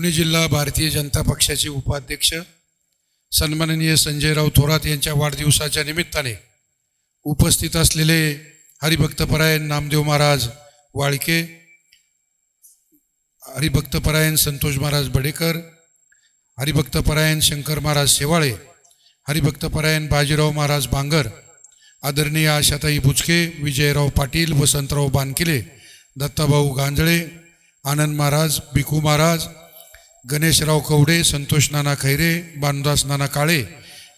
पुणे जिल्हा भारतीय जनता पक्षाचे उपाध्यक्ष सन्माननीय संजयराव थोरात यांच्या वाढदिवसाच्या निमित्ताने उपस्थित असलेले हरिभक्तपरायण नामदेव महाराज वाळके हरिभक्तपरायण संतोष महाराज बडेकर हरिभक्तपरायण शंकर महाराज शेवाळे हरिभक्तपरायण बाजीराव महाराज बांगर आदरणीय आशाताई बुचके विजयराव पाटील वसंतराव बानकिले दत्ताभाऊ गांजळे आनंद महाराज भिकू महाराज गणेशराव कवडे संतोष नाना खैरे बानुदास नाना काळे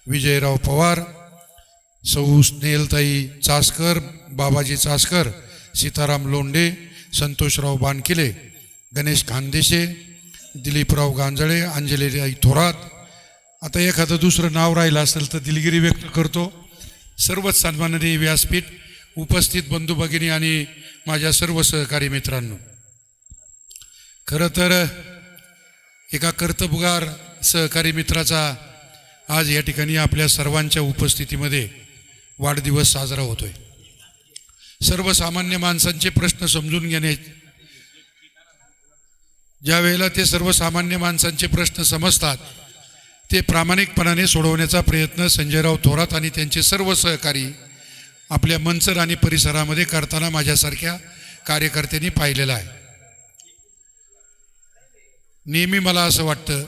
विजयराव पवार सौ स्नेहलताई चासकर बाबाजी चासकर सीताराम लोंढे संतोषराव बानकिले गणेश खानदेशे दिलीपराव गांजळे अंजलीराई थोरात. आता एखादं दुसरं नाव राहिलं असेल तर दिलगिरी व्यक्त करतो. सर्वच सन्माननीय व्यासपीठ उपस्थित बंधू भगिनी आणि माझ्या सर्व सहकारी मित्रांनो. खरं तर एका कर्तबगार सहकारी मित्राचा आज या ठिकाणी आपल्या सर्वांच्या उपस्थितीमध्ये वाढदिवस साजरा होतोय. सर्वसामान्य माणसांचे प्रश्न समजून घेणे ज्या वेळेला ते सर्वसामान्य माणसांचे प्रश्न समजतात ते प्रामाणिकपणाने सोडवण्याचा प्रयत्न संजयराव थोरात आणि त्यांचे सर्व सहकारी आपल्या मंचर आणि परिसरामध्ये करताना माझ्यासारख्या कार्यकर्त्यांनी पाहिलेला आहे. नेहमी मला असं वाटतं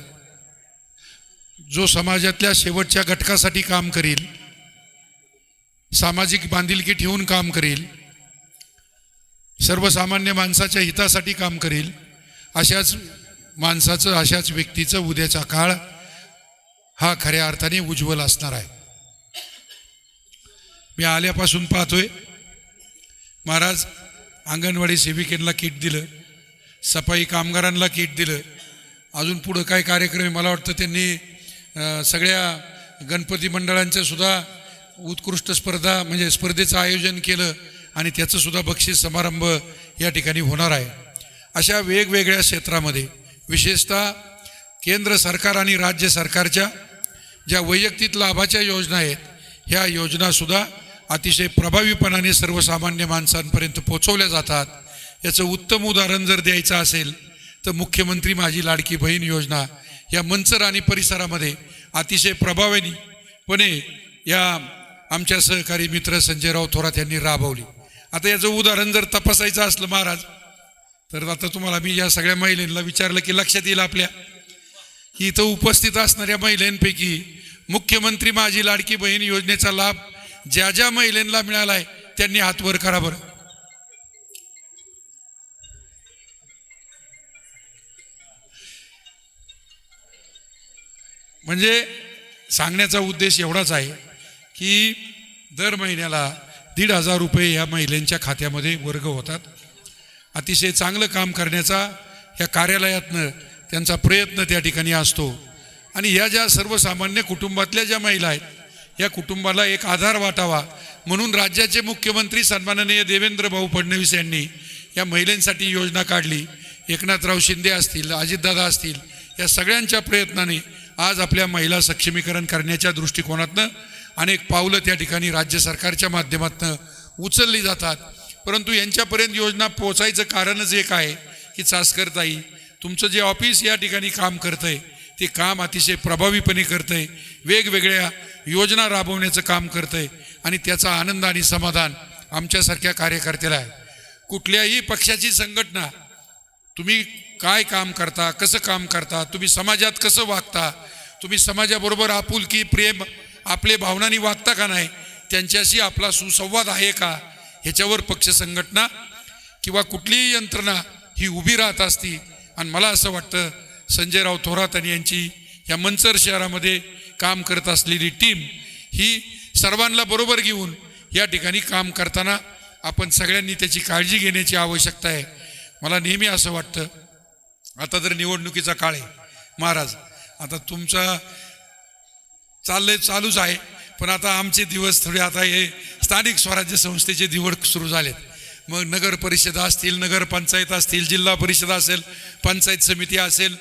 जो समाजातल्या शेवटच्या घटकासाठी काम करील सामाजिक बांधिलकी ठेवून काम करील सर्वसामान्य माणसाच्या हितासाठी काम करील अशाच माणसाचं अशाच व्यक्तीचं उद्याचा काळ हा खऱ्या अर्थाने उज्ज्वल असणार आहे. मी आल्यापासून पाहतोय महाराज अंगणवाडी सेविकेनला किट दिलं सफाई कामगारांना किट दिलं अजून पुढं काय कार्यक्रम मला वाटतं त्यांनी सगळ्या गणपती मंडळांचं सुद्धा उत्कृष्ट स्पर्धा म्हणजे स्पर्धेचं आयोजन केलं आणि त्याचं सुद्धा बक्षीस समारंभ या ठिकाणी होणार आहे. अशा वेगवेगळ्या क्षेत्रामध्ये विशेषतः केंद्र सरकार आणि राज्य सरकारच्या ज्या वैयक्तिक लाभाच्या योजना आहेत ह्या योजनासुद्धा अतिशय प्रभावीपणाने सर्वसामान्य माणसांपर्यंत पोचवल्या जातात. याचं उत्तम उदाहरण जर द्यायचं असेल तर मुख्यमंत्री माझी लाडकी बहीण योजना या मंचर आणि परिसरामध्ये अतिशय प्रभावीपणे या आमच्या सहकारी मित्र संजयराव थोरात यांनी राबवली. आता याचं उदाहरण जर तपासायचं असलं महाराज तर आता तुम्हाला मी या सगळ्या महिलांना विचारलं की लक्षात येईल आपल्या. की इथं उपस्थित असणाऱ्या महिलांपैकी मुख्यमंत्री माझी लाडकी बहीण योजनेचा लाभ ज्या ज्या महिलांना आहे त्यांनी हातवर करा बरं. म्हणजे सांगण्याचा उद्देश एवढाच आहे की दर महिन्याला दीड हजार रुपये या महिलांच्या खात्यामध्ये वर्ग होतात. अतिशय चांगलं काम करण्याचा या कार्यालयातनं त्यांचा प्रयत्न त्या ठिकाणी असतो. आणि ह्या ज्या सर्वसामान्य कुटुंबातल्या ज्या महिला आहेत या कुटुंबाला एक आधार वाटावा म्हणून राज्याचे मुख्यमंत्री सन्माननीय देवेंद्र भाऊ फडणवीस यांनी या महिलांसाठी योजना काढली. एकनाथराव शिंदे असतील अजितदादा असतील या सगळ्यांच्या प्रयत्नाने आज आपल्या महिला सक्षमीकरण करण्याच्या दृष्टिकोनातनं अनेक पावलं त्या ठिकाणी राज्य सरकारच्या माध्यमातून उचलली जातात. परंतु यांच्यापर्यंत योजना पोचायचं कारणच एक आहे की चासकरताई तुमचं जे ऑफिस या ठिकाणी काम करतं आहे ते काम अतिशय प्रभावीपणे करतं आहे वेगवेगळ्या योजना राबवण्याचं काम करतं आहे आणि त्याचा आनंद आणि समाधान आमच्यासारख्या कार्यकर्त्याला आहे. कुठल्याही पक्षाची संघटना तुम्ही काय काम करता कसं काम करता तुम्ही समाजात कसं वागता तुम्ही समाजाबरोबर आपुलकी प्रेम आपले भावनांनी वागता का नाही त्यांच्याशी आपला सुसंवाद आहे का? ह्याच्यावर पक्ष संघटना किंवा कुठलीही यंत्रणा ही उभी राहत असती. आणि मला असं वाटतं संजयराव थोरात आणि यांची या मंचर शहरामध्ये काम करत असलेली टीम ही सर्वांना बरोबर घेऊन या ठिकाणी काम करताना आपण सगळ्यांनी त्याची काळजी घेण्याची आवश्यकता आहे. मला नेहमी असं वाटतं आता तर निवडणुकीचा काळ आहे. महाराज आता तुमचा चाललंय चालूच आहे. पण आता आमचे दिवस थोडे आता हे स्थानिक स्वराज्य संस्थेचे दिवस सुरू झालेत. मग नगर परिषदा असतील नगरपंचायत असतील जिल्हा परिषद असेल पंचायत समिती असेल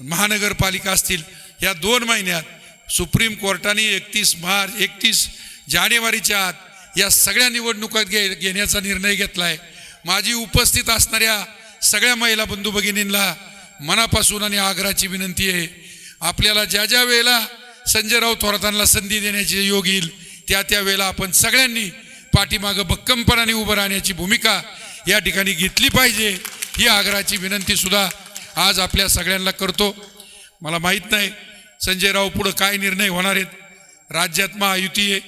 महानगरपालिका असतील या दोन महिन्यात सुप्रीम कोर्टाने एकतीस मार्च एकतीस जानेवारीच्या आत या सगळ्या निवडणुका घे घेण्याचा निर्णय घेतला आहे माझी उपस्थित असणाऱ्या सगळ्या महिला बंधू भगिनींना मनापासून आणि आग्राची विनंती आहे आपल्याला ज्या ज्या वेळेला संजयराव थोरातांना संधी देण्याची योग येईल त्या त्या वेळेला आपण सगळ्यांनी पाठीमागं भक्कमपणाने उभं राहण्याची भूमिका या ठिकाणी घेतली पाहिजे ही आग्रहाची विनंती सुद्धा आज आपल्या सगळ्यांना करतो. मला माहीत नाही संजयराव पुढं काय निर्णय होणार आहेत राज्यात महायुती आहे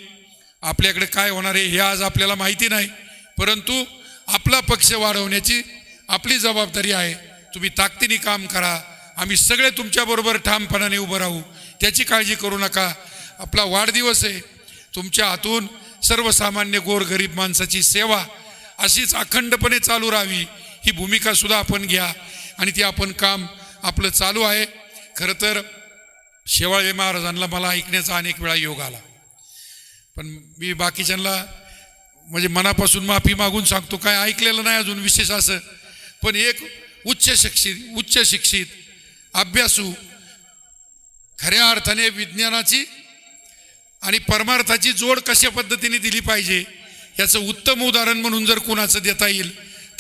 आपल्याकडे काय होणार आहे हे आज आपल्याला माहिती नाही परंतु आपला पक्ष वाढवण्याची आपली जबाबदारी आहे. तुम्ही ताकदीने काम करा आम्ही सगळे तुमच्याबरोबर ठामपणाने उभं राहू. त्याची काळजी करू नका. आपला वाढदिवस आहे. तुमच्या हातून सर्वसामान्य गोरगरीब माणसाची सेवा अशीच अखंडपणे चालू राहावी ही भूमिका सुद्धा आपण घ्या आणि ती आपण काम आपलं चालू आहे. खरं तर शेवाळे महाराजांना मला ऐकण्याचा अनेक वेळा योग आला. पण मी बाकीच्यांना म्हणजे मनापासून माफी मागून सांगतो काय ऐकलेलं नाही अजून विशेष असं. पण एक उच्च शिक्षित उच्च शिक्षित अभ्यासू. खऱ्या अर्थाने विज्ञानाची आणि परमार्थाची जोड कशा पद्धतीने दिली पाहिजे याचं उत्तम उदाहरण म्हणून जर कुणाचं देता येईल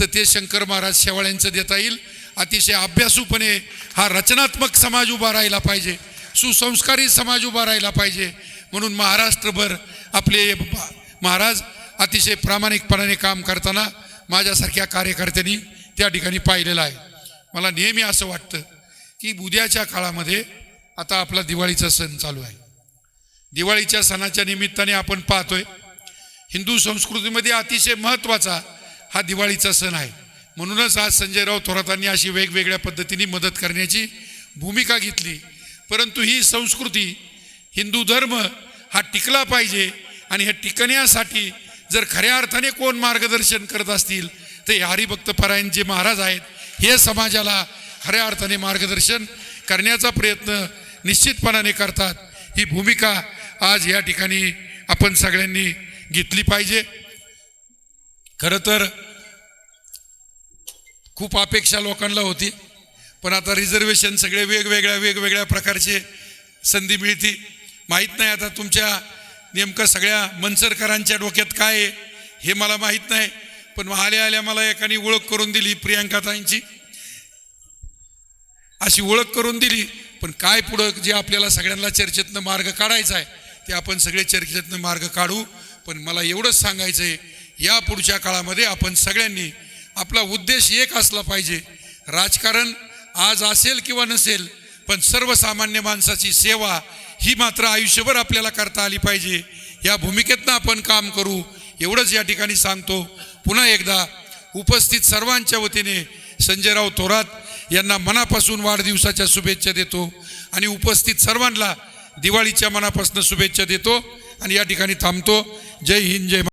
तर ते शंकर महाराज शेवाळ्यांचं देता येईल. अतिशय अभ्यासूपणे हा रचनात्मक समाज उभा राहिला पाहिजे सुसंस्कारी समाज उभा राहिला पाहिजे म्हणून महाराष्ट्रभर आपले महाराज अतिशय प्रामाणिकपणाने काम करताना माझ्यासारख्या कार्यकर्त्यांनी त्या ठिकाणी पाहिलेलं आहे. मला नेहमी असं वाटतं. की उद्याच्या काळामध्ये आता आपला दिवाळीचा सण चालू आहे. दिवाळीच्या सणाच्या निमित्ताने आपण पाहतोय हिंदू संस्कृतीमध्ये अतिशय महत्त्वाचा हा दिवाळीचा सण आहे. म्हणूनच आज संजयराव थोरातांनी अशी वेगवेगळ्या पद्धतीने मदत करण्याची भूमिका घेतली. परंतु ही संस्कृती हिंदू धर्म हा टिकला पाहिजे आणि हे टिकण्यासाठी जर खऱ्या अर्थाने कोण मार्गदर्शन करत असतील तर हे हरिभक्त परायण जे महाराज आहेत हे समाजाला खऱ्या अर्थाने मार्गदर्शन करण्याचा प्रयत्न निश्चितपणाने करतात. ही भूमिका आज या ठिकाणी आपण सगळ्यांनी घेतली पाहिजे. खरं तर खूप अपेक्षा लोकांना होती पण आता रिझर्वेशन सगळे वेगवेगळ्या वेगवेगळ्या प्रकारचे संधी मिळती. माहीत नाही आता तुमच्या नेमकं सगळ्या मनसरकरांच्या डोक्यात काय आहे हे मला माहीत नाही पण आल्या आल्या मला एकाने ओळख करून दिली प्रियांकाताईंची अशी ओळख करून दिली. पण काय पुढं जे आपल्याला सगळ्यांना चर्चेतनं मार्ग काढायचा आहे ते आपण सगळे चर्चेतनं मार्ग काढू. पण मला एवढंच सांगायचं आहे या पुढच्या काळामध्ये आपण सगळ्यांनी आपला उद्देश एक असला पाहिजे. राजकारण आज असेल किंवा नसेल पण सर्वसामान्य माणसाची सेवा ही मात्र आयुष्यभर आपल्याला करता आली पाहिजे. या भूमिकेतनं आपण काम करू. एवढंच या ठिकाणी सांगतो. पुन्हा एकदा उपस्थित सर्वांच्या वतीने संजयराव थोरात यांना मनापासून वाढदिवसाच्या शुभेच्छा देतो आणि उपस्थित सर्वांना दिवाळीच्या मनापासून शुभेच्छा देतो आणि या ठिकाणी थांबतो. जय हिंद जय